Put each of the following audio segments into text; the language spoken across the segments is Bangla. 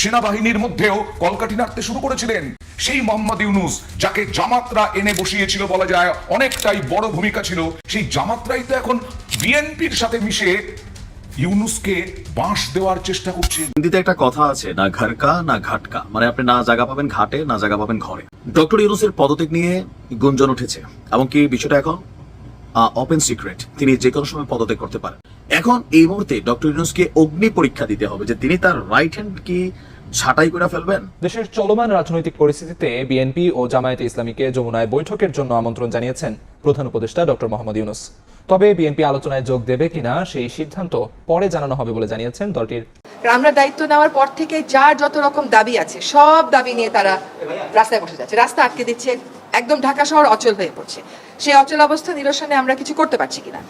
সেনাবাহিনীর মধ্যেও কলকাঠি শুরু করেছিলেন। সেই মোহাম্মদ ইউনুস, যাকে জামাতরা এনে বলা যায়, অনেকটাই বড় ভূমিকা ছিল। সেই জামাতরাই তো এখন বিএনপির সাথে মিশে ইউনুসকে বাঁশ দেওয়ার চেষ্টা করছে। হিন্দিতে একটা কথা আছে না ঘরকা না ঘাটকা। মানে আপনি না জায়গা পাবেন ঘাটে না জায়গা পাবেন ঘরে। ডক্টর ইউনুসের পদত্যাগ নিয়ে গুঞ্জন উঠেছে। এমনকি বিষয়টা এখন? ওপেন সিক্রেট তিনি যে কোনো সময় পদত্যাগ করতে পারেন। এখন এই মুহূর্তে ডক্টর ইউনুসকে অগ্নি পরীক্ষা দিতে হবে যে তিনি তার রাইট হ্যান্ড কি ছাঁটাই করে ফেলবেন? দেশের চলমান রাজনৈতিক পরিস্থিতিতে বিএনপি ও জামায়াতে ইসলামীকে যমুনায় বৈঠকের জন্য আমন্ত্রণ জানিয়েছেন প্রধান উপদেষ্টা ডক্টর মোহাম্মদ ইউনুস। তবে বিএনপি আলোচনায় যোগ দেবে কিনা সেই সিদ্ধান্ত পরে জানানো হবে বলে জানিয়েছেন দলটির আমরা দায়িত্ব নেওয়ার পর থেকে যার যত রকম দাবি আছে সব দাবি নিয়ে তারা রাস্তায় বসে যাচ্ছে। রাস্তা আটকে দিচ্ছে একদম ঢাকা শহর অচল হয়ে পড়ছে। সেই অচল অবস্থা নিরসনে আমরা কিছু করতে পারছি কিনা?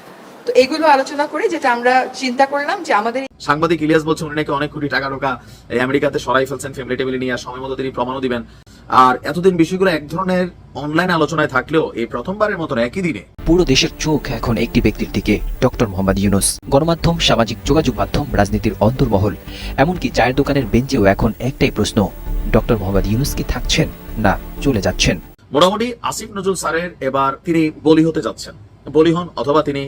তো এগুলো আলোচনা করে যেটা আমরা চিন্তা করলাম যে আমাদের সাংবাদিক ইলিয়াস বলছেন উনি নাকি অনেক কোটি টাকা টোকা এই আমেরিকাতে সরাই ফেলছেন ফ্যামিলি টেবিলে নিয়ে আর সময় মতো তিনি প্রমাণও দিবেন। আর এতদিন বিষয়গুলো এক ধরনের অনলাইন আলোচনায় থাকলেও এই প্রথমবারের মতন একই দিনে পুরো দেশের চোখ এখন একটি ব্যক্তির দিকে, ডক্টর মোহাম্মদ ইউনুস। গণমাধ্যম, সামাজিক যোগাযোগ মাধ্যম, রাজনীতির অন্তর্মহল, এমনকি চায়ের দোকানের বেঞ্চেও এখন একটাই প্রশ্ন, ডক্টর মোহাম্মদ ইউনুস কি থাকছেন না চলে যাচ্ছেন? মোটামুটি আসিফ নজরুল স্যারের এবার তিনি বলি হতে যাচ্ছেন। বলি হন অথবা তিনি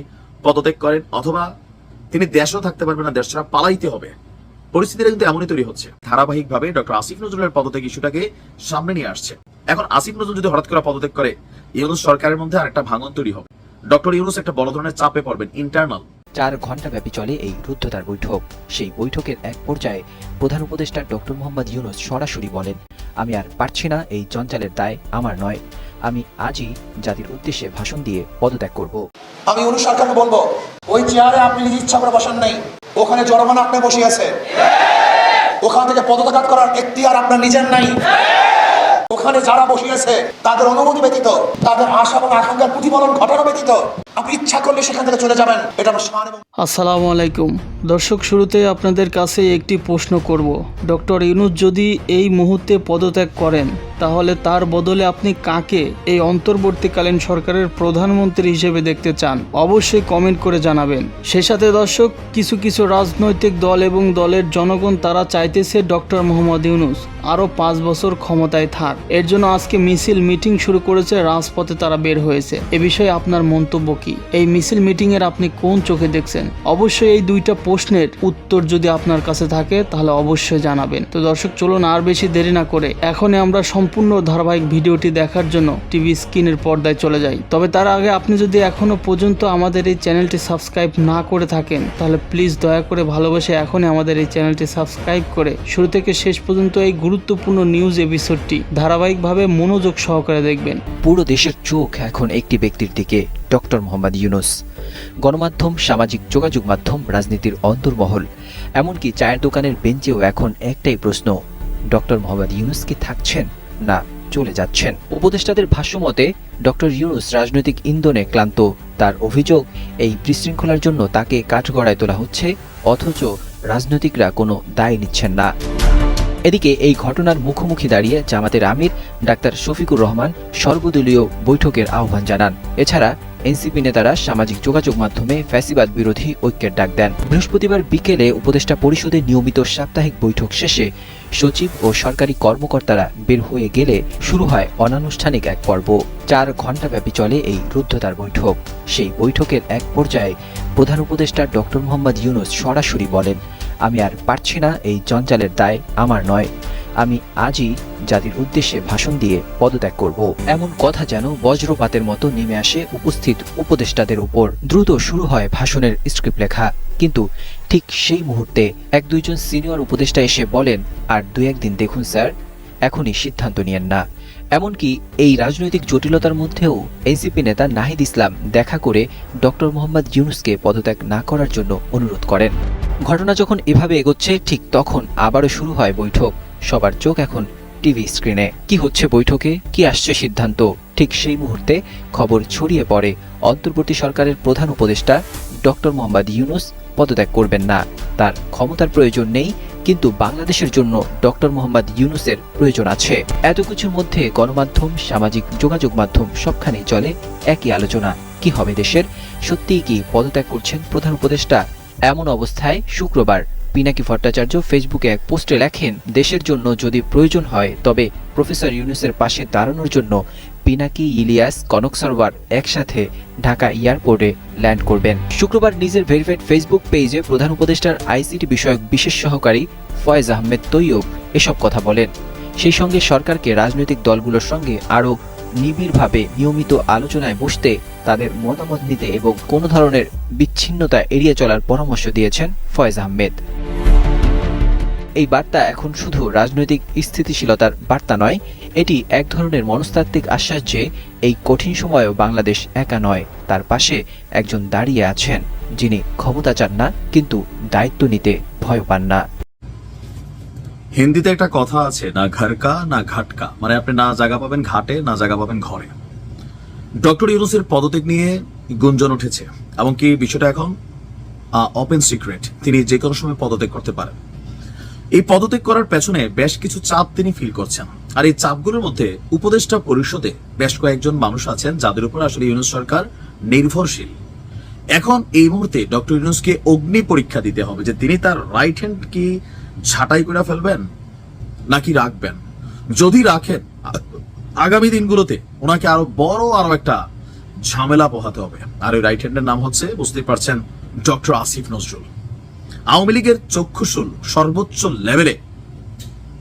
পদত্যাগ করেন অথবা তিনি দেশও থাকতে পারবেন না, দেশ ছাড়া পালাইতে হবে। পরিস্থিতিটা কিন্তু এমনই তৈরি হচ্ছে। ধারাবাহিকভাবে ডক্টর আসিফ নজরুলের পদত্যাগ ইস্যুটাকে সামনে নিয়ে আসছে। এখন আসিফ নজরুল যদি হঠাৎ করে পদত্যাগ করে, ইউনুস সরকারের মধ্যে আরেকটা ভাঙন তৈরি হবে। ডক্টর ইউনুস একটা বড় ধরনের চাপে পড়বেন ইন্টারনাল চার ঘণ্টা ব্যাপী চলে এই রুদ্ধতার বৈঠক। সেই বৈঠকের এক পর্যায়ে প্রধান উপদেষ্টা ডক্টর মোহাম্মদ ইউনুস সরাসরি বলেন আমি আর পারছি না এই জঞ্জালের দায় আমার নয়। আমি আজই জাতির উদ্দেশ্যে ভাষণ দিয়ে পদত্যাগ করব। আমি অনু সরকারকে বলব ওই চেয়ারে আপনি নিজ ইচ্ছা করে বসান নাই। ওখানে জনগণ আপনি বসে আছে ওখান থেকে পদত্যাগ করার এখতিয়ার আপনার নিজের নাই। ওখানে যারা বসিয়েছে তাদের অনুমতি ব্যতীত তাদের আশা এবং আকাঙ্ক্ষার প্রতিফলন ঘটানো ব্যতীত আসসালামু আলাইকুম। দর্শক, শুরুতে আপনাদের কাছে একটি প্রশ্ন করব। ডক্টর ইউনুস যদি এই মুহূর্তে পদত্যাগ করেন, তাহলে তার বদলে আপনি কাকে এই অন্তর্বর্তীকালীন সরকারের প্রধানমন্ত্রী হিসেবে দেখতে চান? অবশ্যই কমেন্ট করে জানাবেন। সে সাথে দর্শক, কিছু কিছু রাজনৈতিক দল এবং দলের জনগণ তারা চাইতেছে ডক্টর মোহাম্মদ ইউনুস আরও পাঁচ বছর ক্ষমতায় থাক। এর জন্য আজকে মিছিল, মিটিং শুরু করেছে, রাজপথে তারা বের হয়েছে। এ বিষয়ে আপনার মন্তব্য কি? এই মিছিল মিটিং এর আপনি কোন চোখে দেখছেন? অবশ্যই এই দুইটা প্রশ্নের উত্তর যদি আপনার কাছে থাকে, তাহলে অবশ্যই জানাবেন। তো দর্শক, চলুন আর বেশি দেরি না করে এখনই আমরা সম্পূর্ণ ধারাবাহিক ভিডিওটি দেখার জন্য টিভি স্ক্রিনের পর্দায় চলে যাই। তবে তার আগে আপনি যদি এখনও পর্যন্ত আমাদের এই চ্যানেলটি সাবস্ক্রাইব না করে থাকেন, তাহলে প্লিজ দয়া করে ভালোবেসে এখনই আমাদের এই চ্যানেলটি সাবস্ক্রাইব করে শুরু থেকে শেষ পর্যন্ত এই গুরুত্বপূর্ণ নিউজ এপিসোডটি ধারাবাহিকভাবে মনোযোগ সহকারে দেখবেন। পুরো দেশের চোখ এখন একটি ব্যক্তির দিকে ডক্টর মোহাম্মদ ইউনুস। গণমাধ্যম, সামাজিক যোগাযোগ মাধ্যম, রাজনীতির অন্তর্মহল, এমনকি চায়ের দোকানের বেঞ্চেও এখন একটাই প্রশ্ন, ডক্টর মোহাম্মদ ইউনুস কি থাকছেন না চলে যাচ্ছেন? উপদেষ্টাদের ভাষ্যমতে ডক্টর ইউনুস রাজনৈতিক ইন্ধনে ক্লান্ত। তার অভিযোগ, এই বিশৃঙ্খলার জন্য তাকে কাঠগড়ায় তোলা হচ্ছে, অথচ রাজনৈতিকরা কোনো দায় নিচ্ছেন না। এদিকে এই ঘটনার মুখোমুখি দাঁড়িয়ে জামাতের আমির ডাক্তার শফিকুর রহমান সর্বদলীয় বৈঠকের আহ্বান জানান। এছাড়া এনসিপি নেতারা সামাজিক যোগাযোগ মাধ্যমে ফ্যাসিবাদ বিরোধী ঐক্যের ডাক দেন। বৃহস্পতিবার বিকেলে উপদেষ্টা পরিষদের নিয়মিত সাপ্তাহিক বৈঠক শেষে সচিব ও সরকারি কর্মকর্তারা বের হয়ে গেলে শুরু হয় অনানুষ্ঠানিক এক পর্ব। চার ঘণ্টাব্যাপী চলে এই রুদ্ধতার বৈঠক। সেই বৈঠকের এক পর্যায়ে প্রধান উপদেষ্টা ডক্টর মোহাম্মদ ইউনুস সরাসরি বলেন, আমি আর পারছি না এই জঞ্জালের দায়, আমার নয়। আমি আজই জাতির উদ্দেশ্যে ভাষণ দিয়ে পদত্যাগ করব। এমন কথা যেন বজ্রপাতের মতো নেমে আসে উপস্থিত উপদেষ্টাদের উপর। দ্রুত শুরু হয় ভাষণের স্ক্রিপ্ট লেখা। কিন্তু ঠিক সেই মুহূর্তে এক দুইজন সিনিয়র উপদেষ্টা এসে বলেন, আর দু একদিন দেখুন স্যার, এখনই সিদ্ধান্ত নিয়েন না। এমনকি এই রাজনৈতিক জটিলতার মধ্যেও এনসিপি নেতা নাহিদ ইসলাম দেখা করে ডক্টর মোহাম্মদ ইউনুসকে পদত্যাগ না করার জন্য অনুরোধ করেন। ঘটনা যখন এভাবে এগোচ্ছে, ঠিক তখন আবারও শুরু হয় বৈঠক। সবার চোখ এখন টিভি স্ক্রিনে। কি হচ্ছে বৈঠকে? কি আসছে সিদ্ধান্ত? ঠিক সেই মুহূর্তে খবর ছড়িয়ে পড়ে অন্তর্বর্তী সরকারের প্রধান উপদেষ্টা ডক্টর মোহাম্মদ ইউনুস। পদত্যাগ করবেন না। তার ক্ষমতার প্রয়োজন নেই, কিন্তু বাংলাদেশের জন্য ডক্টর মোহাম্মদ ইউনুসের প্রয়োজন আছে। এত কিছুর মধ্যে গণমাধ্যম, সামাজিক যোগাযোগ মাধ্যম সবখানেই চলে একই আলোচনা। কি হবে দেশের? সত্যিই কি পদত্যাগ করছেন প্রধান উপদেষ্টা? এমন অবস্থায় শুক্রবার পিনাকি ভট্টাচার্য ফেসবুকে এক পোস্টে লেখেন, দেশের জন্য যদি প্রয়োজন হয়, তবে প্রফেসর ইউনুসের পাশে দাঁড়ানোর জন্য পিনাকি, ইলিয়াস, কনক সরোয়ার একসাথে ঢাকা এয়ারপোর্টে ল্যান্ড করবেন। শুক্রবার নিজের ভেরিফাইড ফেসবুক পেজে প্রধান উপদেষ্টার আইসিটি বিষয়ক বিশেষ সহকারী ফয়েজ আহমেদ তৈয়ব এসব কথা বলেন। সেই সঙ্গে সরকারকে রাজনৈতিক দলগুলোর সঙ্গে আরও নিবিড়ভাবে নিয়মিত আলোচনায় বসতে তাদের মতামত নিতে এবং কোনো ধরনের বিচ্ছিন্নতা এড়িয়ে চলার পরামর্শ দিয়েছেন ফয়েজ আহমেদ। এই বার্তা এখন শুধু রাজনৈতিক স্থিতিশীলতার বার্তা নয়, এটি এক ধরনের মনস্তাত্ত্বিক আশ্বাস যে এই কঠিন সময়েও বাংলাদেশ একা নয়, তার পাশে একজন দাঁড়িয়ে আছেন, যিনি ক্ষমতা চান না, কিন্তু দায়িত্ব নিতে ভয় পান না। হিন্দিতে একটা কথা আছে, না ঘরকা, না ঘাটকা। মানে আপনি না জায়গা পাবেন ঘাটে, না জায়গা পাবেন ঘরে। ডক্টর ইউনুসের পদত্যাগ নিয়ে গুঞ্জন উঠেছে এমনকি বিষয়টা এখন? ওপেন সিক্রেট তিনি যে কোনো সময় পদত্যাগ করতে পারেন। এই পদত্যাগ করার পেছনে বেশ কিছু চাপ তিনি ফিল করছেন। আর এই চাপগুলোর মধ্যে উপদেষ্টা পরিষদে বেশ কয়েকজন মানুষ আছেন যাদের উপর আসলে ইউনুস সরকার নির্ভরশীল। এখন এই মুহূর্তে ডক্টর ইউনুসকে অগ্নি পরীক্ষা দিতে হবে যে তিনি তার রাইট হ্যান্ড কি ছাঁটাই করে ফেলবেন নাকি রাখবেন? যদি রাখেন, আগামী দিনগুলোতে ওনাকে আরও বড় আরও একটা ঝামেলা পোহাতে হবে। আর ওই রাইট হ্যান্ডের নাম হচ্ছে, বুঝতেই পারছেন, ডক্টর আসিফ নজরুল। আওয়ামী লীগের চক্ষুশুল, সর্বোচ্চ লেভেলে।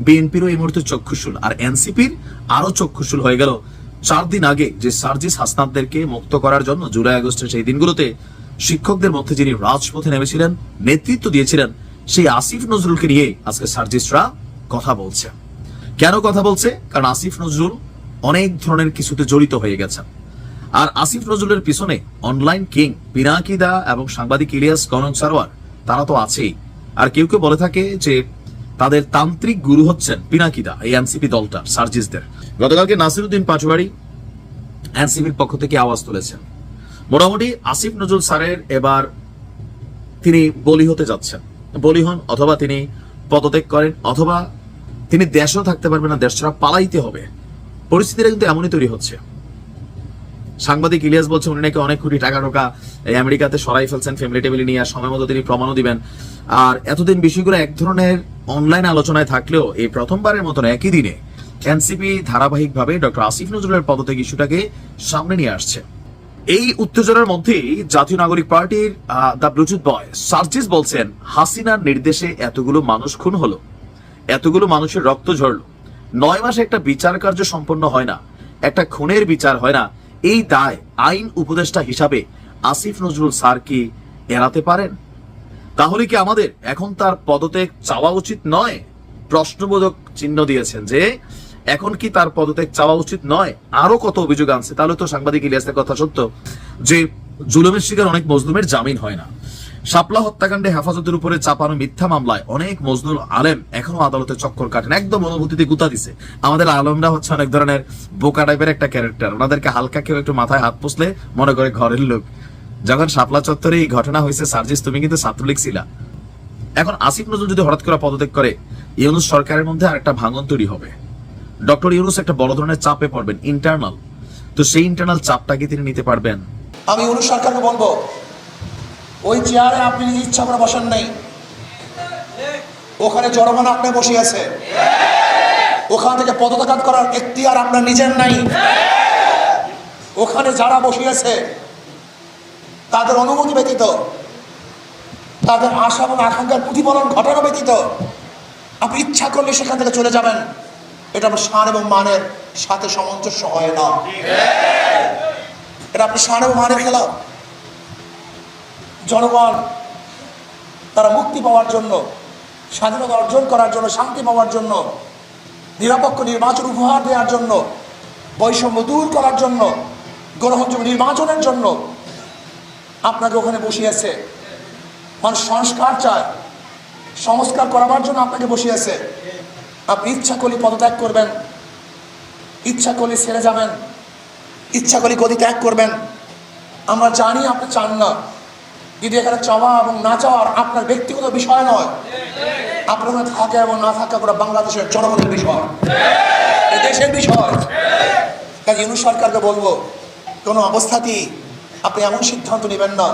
বিএনপিরও এই মুহূর্তে চক্ষুশুল, আর এনসিপির আরও চক্ষুশুল হয়ে গেল। চার দিন আগে যে সার্জিস হাসনাতদেরকে মুক্ত করার জন্য জুলাই আগস্টের সেই দিনগুলোতে শিক্ষকদের মধ্যে যিনি রাজপথে নেমেছিলেন, নেতৃত্ব দিয়েছিলেন, সেই আসিফ নজরুলকে নিয়ে আজকে সার্জিসরা কথা বলছে। কেন কথা বলছে? কারণ আসিফ নজরুল অনেক ধরনের কিছুতে জড়িত হয়ে গেছেন। আর আসিফ নজরুলের পিছনে অনলাইন কিং পিনাকিদা এবং সাংবাদিক ইলিয়াস কনক সারোয়ার তারা তো আছেই। আর কেউ কেউ বলে থাকে যে তাদের তান্ত্রিক গুরু হচ্ছেন পিনাকিদা, এই এনসিপি দলটা, সার্জিসদের। গতকালকে নাসিরুদ্দিন পাচুয়ারি এনসিপির পক্ষ থেকে আওয়াজ তুলেছেন। মোটামুটি আসিফ নজরুল স্যারের এবার তিনি বলি হতে যাচ্ছেন। বলি হন অথবা তিনি পদত্যাগ করেন, অথবা তিনি দেশও থাকতে পারবেন না, দেশ ছাড়া পালাইতে হবে। পরিস্থিতিটা কিন্তু এমনই তৈরি হচ্ছে। সাংবাদিক ইলিয়াস বলছে উনি নাকি অনেক কোটি টাকা টোকা আমেরিকাতে সরাই ফেলছেন ফ্যামিলি টেবিলি নিয়ে সময় মতো তিনি প্রমাণও দিবেন। আর এতদিন বিষয়গুলো এক ধরনের অনলাইন আলোচনায় থাকলেও এই প্রথমবারের মতন একই দিনে এনসিপি ধারাবাহিকভাবে ডক্টর আসিফ নজরুলের পদত্যাগ ইস্যুটাকে সামনে নিয়ে আসছে। এই উত্তেজনার মধ্যেই জাতীয় নাগরিক পার্টির দ্য ব্লুটুথ বয় সার্জিস বলছেন, হাসিনার নির্দেশে এতগুলো মানুষ খুন হলো, এতগুলো মানুষের রক্ত ঝরলো। নয় মাসে একটা বিচার কার্য সম্পন্ন হয় না, একটা খুনের বিচার হয় না এই দায় আইন উপদেষ্টা হিসাবে আসিফ নজরুল স্যার কি এড়াতে পারেন? তাহলে কি আমাদের এখন তার পদত্যাগ চাওয়া উচিত নয়? প্রশ্নবোধক চিহ্ন দিয়েছেন যে, এখন কি তার পদত্যাগ চাওয়া উচিত নয়? আরও কত অভিযোগ আনছে? তাহলে তো সাংবাদিক ইলিয়াসের কথা সত্য যে জুলুমের শিকার অনেক মজলুমের জামিন হয় না। শাপলা হত্যাকাণ্ডে হেফাজতের উপরে চাপানো মিথ্যা মামলায় অনেক মজনুল আলেম এখনও আদালতে চক্কর কাটেন, একদম অনুভূতিতে গুতা দিছে। আমাদের আলমরা হচ্ছে অনেক ধরনের বোকা টাইপের একটা ক্যারেক্টার ওনাদেরকে হালকা কেউ একটু মাথায় হাত পুষলে মনে করে ঘরের লোক। যখন শাপলা চত্বরে এই ঘটনা হয়েছে, সার্জিস, তুমি কিন্তু ছাত্রলীগ ছিলা। এখন আসিফ নজরুল যদি হঠাৎ করে পদত্যাগ করে, ইউনুস সরকারের মধ্যে আরেকটা ভাঙন তৈরি হবে। ডক্টর ইউনুস একটা বড় ধরনের চাপে পড়বেন ইন্টারনাল তো সেই ইন্টারনাল চাপটা কি তিনি নিতে পারবেন? আমি ইউনুস সরকারকে বলব ওই চেয়ারে আপনি নিজ ইচ্ছা করে বসেন নাই। ওখানে জনগণ আপনি বসে আছে। ওখান থেকে পদত্যাগ করার এখতিয়ার আপনার নিজের নাই। ওখানে যারা বসে আছে, তাদের অনুমতি ব্যতীত, তাদের আশা এবং আকাঙ্ক্ষার প্রতিফলন ঘটানো ব্যতীত, আপনি ইচ্ছা করলে সেখান থেকে চলে যাবেন। এটা আপনার সান এবং মানের সাথে সামঞ্জস্য হয় না। এটা আপনার সান এবং মানের খেলা। জনগণ, তারা মুক্তি পাওয়ার জন্য, স্বাধীনতা অর্জন করার জন্য, শান্তি পাওয়ার জন্য, নিরপেক্ষ নির্বাচন উপহার দেওয়ার জন্য, বৈষম্য দূর করার জন্য গ্রহণযোগ্য নির্বাচনের জন্য আপনাকে ওখানে বসিয়েছে। মানুষ সংস্কার চায়, সংস্কার করাবার জন্য আপনাকে বসিয়েছে। আপনি ইচ্ছা করলে পদত্যাগ করবেন, ইচ্ছা করলে ছেড়ে যাবেন, ইচ্ছা করলে গদি ত্যাগ করবেন। আমরা জানি আপনি চান না। কিন্তু এখানে চাওয়া এবং না চাওয়ার আপনার ব্যক্তিগত বিষয় নয়, আপনার থাকে এবং না থাকে পুরো বাংলাদেশের জনগণের বিষয়। দেশের বিষয়। কাজে ইউনু সরকারকে বলব, কোনো অবস্থাতেই আপনি এমন সিদ্ধান্ত নেবেন না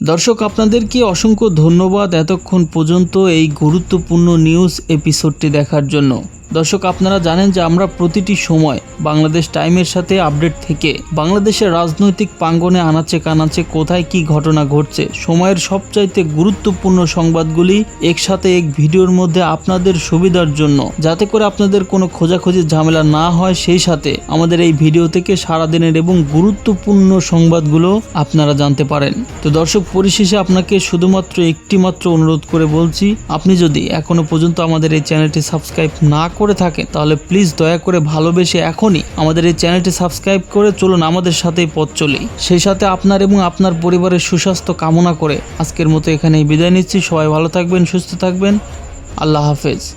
দর্শক, আপনাদেরকে অসংখ্য ধন্যবাদ এতক্ষণ পর্যন্ত এই গুরুত্বপূর্ণ নিউজ এপিসোডটি দেখার জন্য। দর্শক, আপনারা জানেন যে আমরা প্রতিটি সময় বাংলাদেশ টাইমের সাথে আপডেট থেকে বাংলাদেশের রাজনৈতিক প্রাঙ্গনে আনাচে কানাচে কোথায় কি ঘটনা ঘটছে, সময়ের সবচাইতে গুরুত্বপূর্ণ সংবাদগুলি একসাথে এক ভিডিওর মধ্যে আপনাদের সুবিধার জন্য। যাতে করে আপনাদের কোনো খোঁজাখুঁজির ঝামেলা না হয়, সেই সাথে আমাদের এই ভিডিও থেকে সারাদিনের এবং গুরুত্বপূর্ণ সংবাদগুলো আপনারা জানতে পারেন। তো দর্শক পরিশেষে আপনাকে শুধুমাত্র একটি মাত্র অনুরোধ করে বলছি, আপনি যদি এখনও পর্যন্ত আমাদের এই চ্যানেলটি সাবস্ক্রাইব না করে থাকেন, তাহলে প্লিজ দয়া করে ভালোবেসে এখনই আমাদের এই চ্যানেলটি সাবস্ক্রাইব করে চলুন আমাদের সাথেই পথ চলি। সেই সাথে আপনার এবং আপনার পরিবারের সুস্বাস্থ্য কামনা করে আজকের মতো এখানেই বিদায় নিচ্ছি। সবাই ভালো থাকবেন, সুস্থ থাকবেন। আল্লাহ হাফেজ।